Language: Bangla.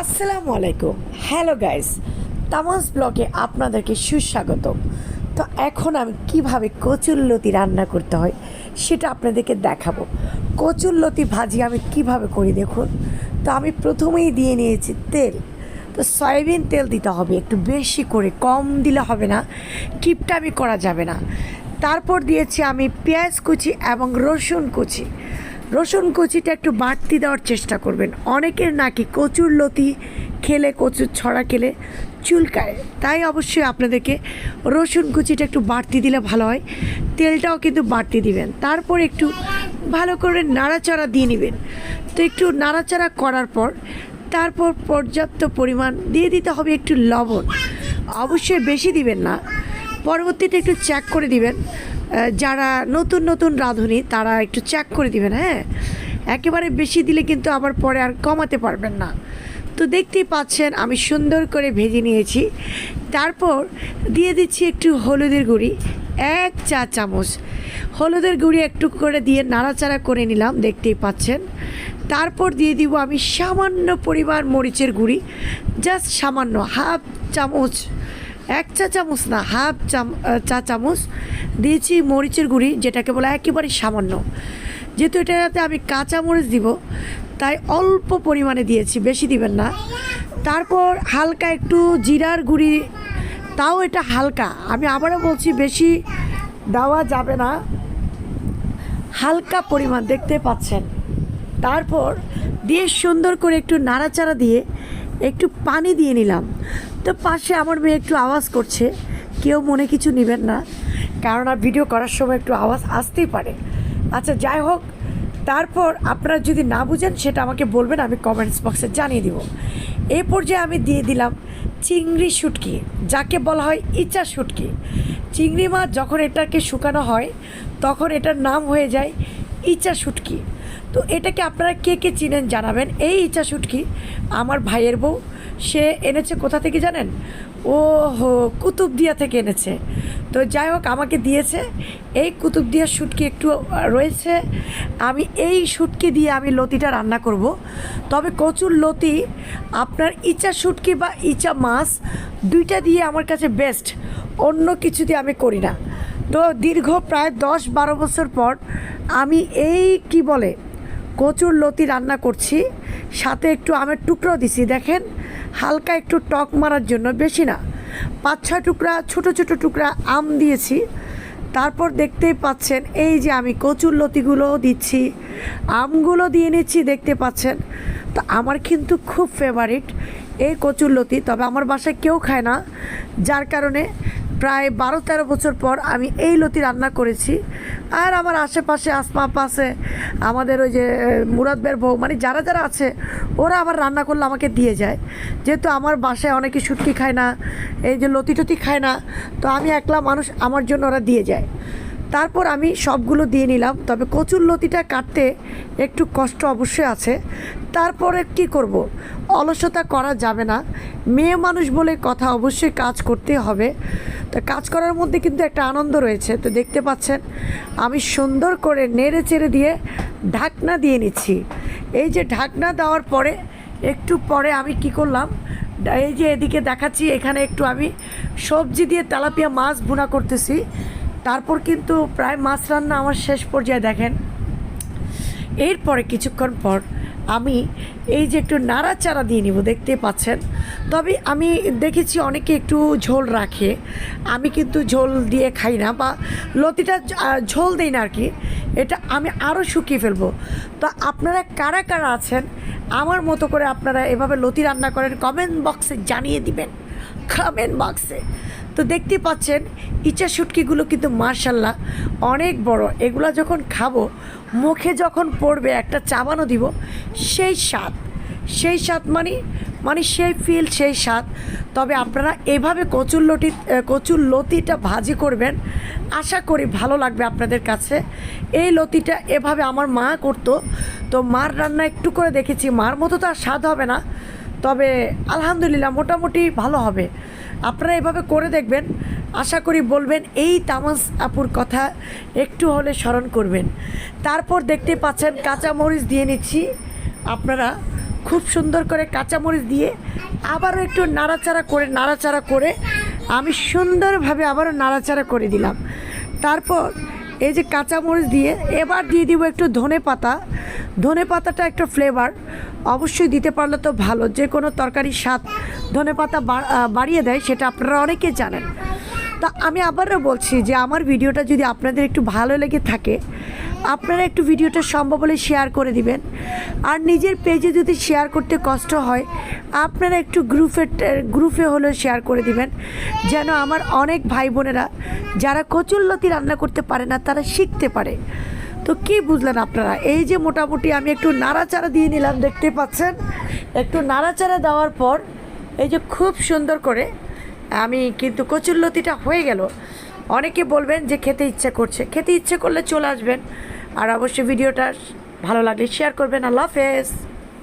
আসসালামু আলাইকুম হ্যালো গাইস তামাস ব্লগে আপনাদেরকে সুস্বাগত তো এখন আমি কীভাবে কচুরলতি রান্না করতে হয় সেটা আপনাদেরকে দেখাবো। কচুরলতি ভাজি আমি কীভাবে করি দেখুন। তো আমি প্রথমেই দিয়ে নিয়েছি তেল। তো সয়াবিন তেল দিতে হবে, একটু বেশি করে, কম দিলে হবে না, কিপটামি করা যাবে না। তারপর দিয়েছি আমি পেঁয়াজ কুচি এবং রসুন কুচি। রসুন কুচিটা একটু বাড়তি দেওয়ার চেষ্টা করবেন। অনেকের নাকি কচুর লতি খেলে, কচুর ছড়া খেলে চুলকায়। তাই অবশ্যই আপনাদেরকে রসুন কুচিটা একটু বাড়তি দিলে ভালো হয়। তেলটাও কিন্তু বাড়তি দিবেন। তারপর একটু ভালো করে নাড়াচাড়া দিয়ে নেবেন। তো একটু নাড়াচাড়া করার পর, তারপর পর্যাপ্ত পরিমাণ দিয়ে দিতে হবে একটু লবণ। অবশ্যই বেশি দিবেন না। পরবর্তীতে একটু চেক করে দিবেন। যারা নতুন নতুন রাঁধুনি, তারা একটু চেক করে দিবেন হ্যাঁ? একেবারে বেশি দিলে কিন্তু আবার পরে আর কমাতে পারবেন না। তো দেখতেই পাচ্ছেন, আমি সুন্দর করে ভেজে নিয়েছি। তারপর দিয়ে দিচ্ছি একটু হলুদের গুঁড়ি, এক চা চামচ। হলুদের গুঁড়ি একটু করে দিয়ে নাড়াচাড়া করে নিলাম, দেখতেই পাচ্ছেন। তারপর দিয়ে দিব আমি সামান্য পরিমাণ মরিচের গুঁড়ি, জাস্ট সামান্য হাফ চামচ এক চা চামচ না, হাফ চা চামচ দিয়েছি মরিচের গুঁড়ি, যেটাকে বলে একেবারে সামান্য। যেহেতু এটাতে আমি কাঁচা মরিচ দিব, তাই অল্প পরিমাণে দিয়েছি, বেশি দিবেন না। তারপর হালকা একটু জিরার গুঁড়ি, তাও এটা হালকা। আমি আবারও বলছি, বেশি দেওয়া যাবে না। হালকা পরিমাণ, দেখতে পাচ্ছেন। তারপর দিয়ে সুন্দর করে একটু নাড়াচাড়া দিয়ে একটু পানি দিয়ে নিলাম। তো পাশে আমার মেয়ে একটু আওয়াজ করছে। কেউ মনে কিছু নেবেন না, কারণ আর ভিডিও করার সময় একটু আওয়াজ আসতেই পারে। আচ্ছা যাই হোক, তারপর আপনারা যদি না বুঝেন, সেটা আমাকে বলবেন, আমি কমেন্টস বক্সে জানিয়ে দিব। এই পর্যায়ে আমি দিয়ে দিলাম চিংড়ি শুটকি, যাকে বলা হয় ইচা শুটকি। চিংড়ি মাছ যখন এটাকে শুকানো হয়, তখন এটার নাম হয়ে যায় ইচা শুটকি। তো এটাকে আপনারা কে কে চিনেন জানাবেন। এই ইচা শুটকি আমার ভাইয়ের বউ সে এনেছে কোথা থেকে জানেন? ও হো, কুতুবদিয়া থেকে এনেছে। তো যাই হোক, আমাকে দিয়েছে। এই কুতুবদিয়ার শুটকি একটু রয়েছে। আমি এই শুটকি দিয়ে আমি লতিটা রান্না করব। তবে কচুর লতি, আপনার ইচা শুটকি বা ইচা মাছ, দুইটা দিয়ে আমার কাছে বেস্ট অন্য কিছু দিয়ে আমি করি না। তো দীর্ঘ প্রায় দশ বারো বছর পর আমি এই, কি বলে কচুর লতি রান্না করছি। সাথে একটু আমের টুকরো দিছি, দেখেন? হালকা একটু টক মারার জন্য, বেশি না। পাঁচ, ছয় টুকরা, ছোট ছোট টুকরা আম দিয়েছি। তারপর দেখতেই পাচ্ছেন, এই যে আমি কচুর লতিগুলোও দিচ্ছি, আমগুলো দিয়ে নিচ্ছি, দেখতে পাচ্ছেন? তো আমার কিন্তু খুব ফেভারিট এই কচুর লতি, তবে আমার বাসায় কেউ খায় না, যার কারণে প্রায় বারো, তেরো বছর পর আমি এই লতি রান্না করেছি। আর আমার আশেপাশে আসমা পাশে আমাদের ওই যে মুরাদবের বউ মানে যারা যারা আছে, ওরা আবার রান্না করলে আমাকে দিয়ে যায়। যেহেতু আমার বাসায় অনেকে শুটকি খায় না, এই যে লতি টতি খায় না, তো আমি একলা মানুষ আমার জন্য ওরা দিয়ে যায়। তারপর আমি সবগুলো দিয়ে নিলাম। তবে কচুর লতিটা কাটতে একটু কষ্ট অবশ্যই আছে। তারপরে কি করব। অলসতা করা যাবে না। মেয়ে মানুষ বলে কথা অবশ্যই কাজ করতে হবে। তো কাজ করার মধ্যে কিন্তু একটা আনন্দ রয়েছে। তো দেখতে পাচ্ছেন, আমি সুন্দর করে নেড়ে চেড়ে দিয়ে ঢাকনা দিয়ে নিচ্ছি। এই যে ঢাকনা দেওয়ার পরে একটু পরে আমি কি করলাম, এই যে এদিকে দেখাচ্ছি, এখানে একটু আমি সবজি দিয়ে তেলাপিয়া মাছ ভুনা করতেছি। তারপর কিন্তু প্রায় মাছ রান্না আমার শেষ পর্যায়ে দেখেন। এরপরে কিছুক্ষণ পর আমি এই যে একটু নাড়াচাড়া দিয়ে নিব দেখতে পাচ্ছেন। তবে আমি দেখেছি অনেকে একটু ঝোল রাখে। আমি কিন্তু ঝোল দিয়ে খাই না বা লতিটা ঝোল দিই না আর কি এটা আমি আরও শুকিয়ে ফেলব। তো আপনারা কারা কারা আছেন, আমার মতো করে আপনারা এভাবে লতি রান্না করেন, কমেন্ট বক্সে জানিয়ে দিবেন। কমেন্ট বক্সে। তো দেখতে পাচ্ছেন ইচা শুটকিগুলো কিন্তু মার্শাল্লাহ অনেক বড়। এগুলো যখন খাব মুখে যখন পড়বে একটা চাবানো দিব সেই স্বাদ। সেই স্বাদ মানে মানে সেই ফিল সেই স্বাদ। তবে আপনারা এভাবে কচুর আহ, কচুর লতিটা ভাজি করবেন আশা করি ভালো লাগবে আপনাদের কাছে। এই লতিটা এভাবে আমার মা করতো তো মার রান্না একটু করে দেখেছি। মার মতো তো আর স্বাদ হবে না তবে আলহামদুলিল্লাহ মোটামুটি ভালো হবে। আপনারা এভাবে করে দেখবেন, আশা করি বলবেন এই তামাস আপুর কথা একটু হলে স্মরণ করবেন। তারপর দেখতে পাচ্ছেন কাঁচামরিচ দিয়ে নিচ্ছি। আপনারা খুব সুন্দর করে কাঁচামরিচ দিয়ে আবারও একটু নাড়াচাড়া করে নাড়াচাড়া করে আমি সুন্দরভাবে আবারও নাড়াচাড়া করে দিলাম। তারপর এই যে কাঁচামরিচ দিয়ে এবার দিয়ে দিব একটু ধনে পাতা ধনে পাতাটা একটা ফ্লেভার অবশ্যই দিতে পারলে তো ভালো, যে কোনো তরকারির স্বাদ ধনে পাতা বাড়িয়ে দেয় সেটা আপনারা অনেকে জানেন। তা আমি আবারও বলছি যে আমার ভিডিওটা যদি আপনাদের একটু ভালো লেগে থাকে, আপনারা একটু ভিডিওটা সম্ভব হলে শেয়ার করে দিবেন। আর নিজের পেজে যদি শেয়ার করতে কষ্ট হয়, আপনারা একটু গ্রুপে গ্রুপে হলেও শেয়ার করে দিবেন। যেন আমার অনেক ভাই বোনেরা, যারা কচুল্লতি রান্না করতে পারে না, তারা শিখতে পারে। তো কি বুঝলেন আপনারা? এই যে মোটামুটি আমি একটু নাড়াচাড়া দিয়ে নিলাম, দেখতে পাচ্ছেন? একটু নাড়াচাড়া দেওয়ার পর এই যে খুব সুন্দর করে আমি কিন্তু কচুরলতিটা হয়ে গেল। অনেকে বলবেন যে খেতে ইচ্ছে করছে। খেতে ইচ্ছে করলে চলে আসবেন। আর অবশ্যই ভিডিওটা ভালো লাগলে শেয়ার করবেন। আল্লাহ হাফেজ।